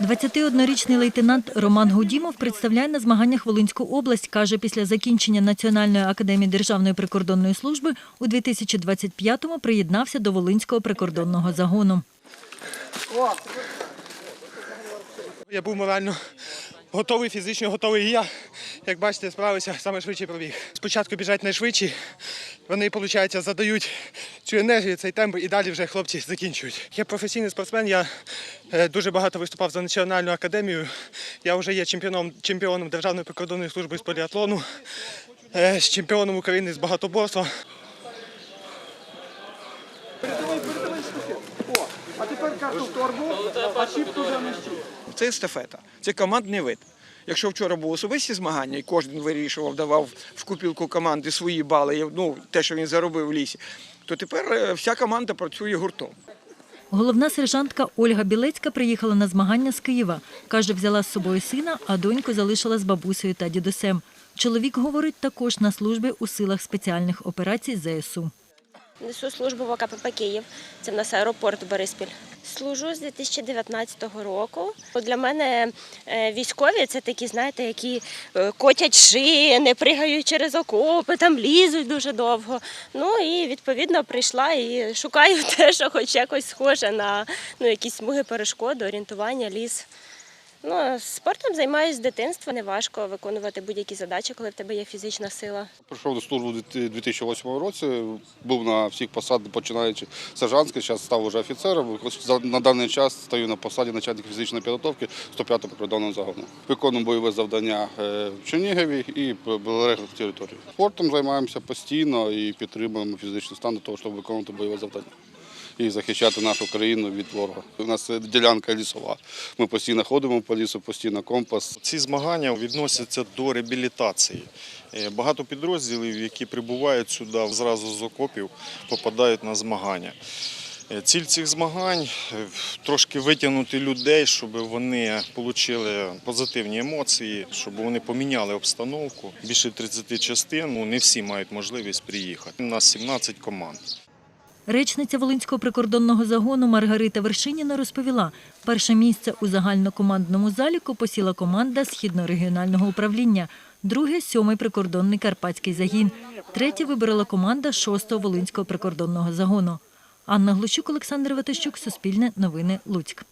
21-річний лейтенант Роман Гудімов представляє на змаганнях Волинську область. Каже, після закінчення Національної академії Державної прикордонної служби у 2025-му приєднався до Волинського прикордонного загону. Я був морально готовий, фізично готовий. І я, як бачите, справився саме швидший пробіг. Спочатку біжать найшвидші, вони, виходить, задають цю енергію, цей темп, і далі вже хлопці закінчують. Я професійний спортсмен, я е, дуже багато виступав за національну академію. Я вже є чемпіоном, чемпіоном Державної прикордонної служби з поліатлону, е, з чемпіоном України з багатоборства. Це естафета, це командний вид. Якщо вчора були особисті змагання, і кожен вирішував, давав в купілку команди свої бали, ну те, що він заробив в лісі, то тепер е, вся команда працює гуртом. Головна сержантка Ольга Білецька приїхала на змагання з Києва. Каже, взяла з собою сина, а доньку залишила з бабусею та дідусем. Чоловік, говорить, також на службі у силах спеціальних операцій ЗСУ. Несу службу в ОКПП Київ. Це в нас аеропорт Бориспіль. Служу з 2019 року. Для мене е, військові це такі, знаєте, які е, котять шини, пригають через окопи, там лізуть дуже довго. Ну і відповідно прийшла і шукаю те, що хоч якось схоже на ну, якісь смуги перешкоди, орієнтування, ліс. Ну, спортом займаюся з дитинства. Неважко виконувати будь-які задачі, коли в тебе є фізична сила. Прийшов до служби у 2008 році, був на всіх посадах, починаючи з сержантської, зараз став вже офіцером. На даний час стою на посаді начальника фізичної підготовки 105-го прикордонного загону. Виконуємо бойове завдання е, в Чернігові і прилеглих території. Спортом займаємося постійно і підтримуємо фізичний стан для того, щоб виконувати бойове завдання. І захищати нашу країну від ворога. У нас ділянка лісова. Ми постійно ходимо по лісу, постійно компас. Ці змагання відносяться до реабілітації. Е, Багато підрозділів, які прибувають сюди зразу з окопів, попадають на змагання. Е, Ціль цих змагань е, трошки витягнути людей, щоб вони отримали позитивні емоції, щоб вони поміняли обстановку. Більше 30 частин, ну не всі мають можливість приїхати. У нас 17 команд. Речниця Волинського прикордонного загону Маргарита Вершиніна розповіла, перше місце у загальнокомандному заліку посіла команда Східно-регіонального управління, друге – сьомий прикордонний Карпатський загін, третє вибрала команда шостого Волинського прикордонного загону. Анна Глущук, Олександр Ватащук, Суспільне новини, Луцьк.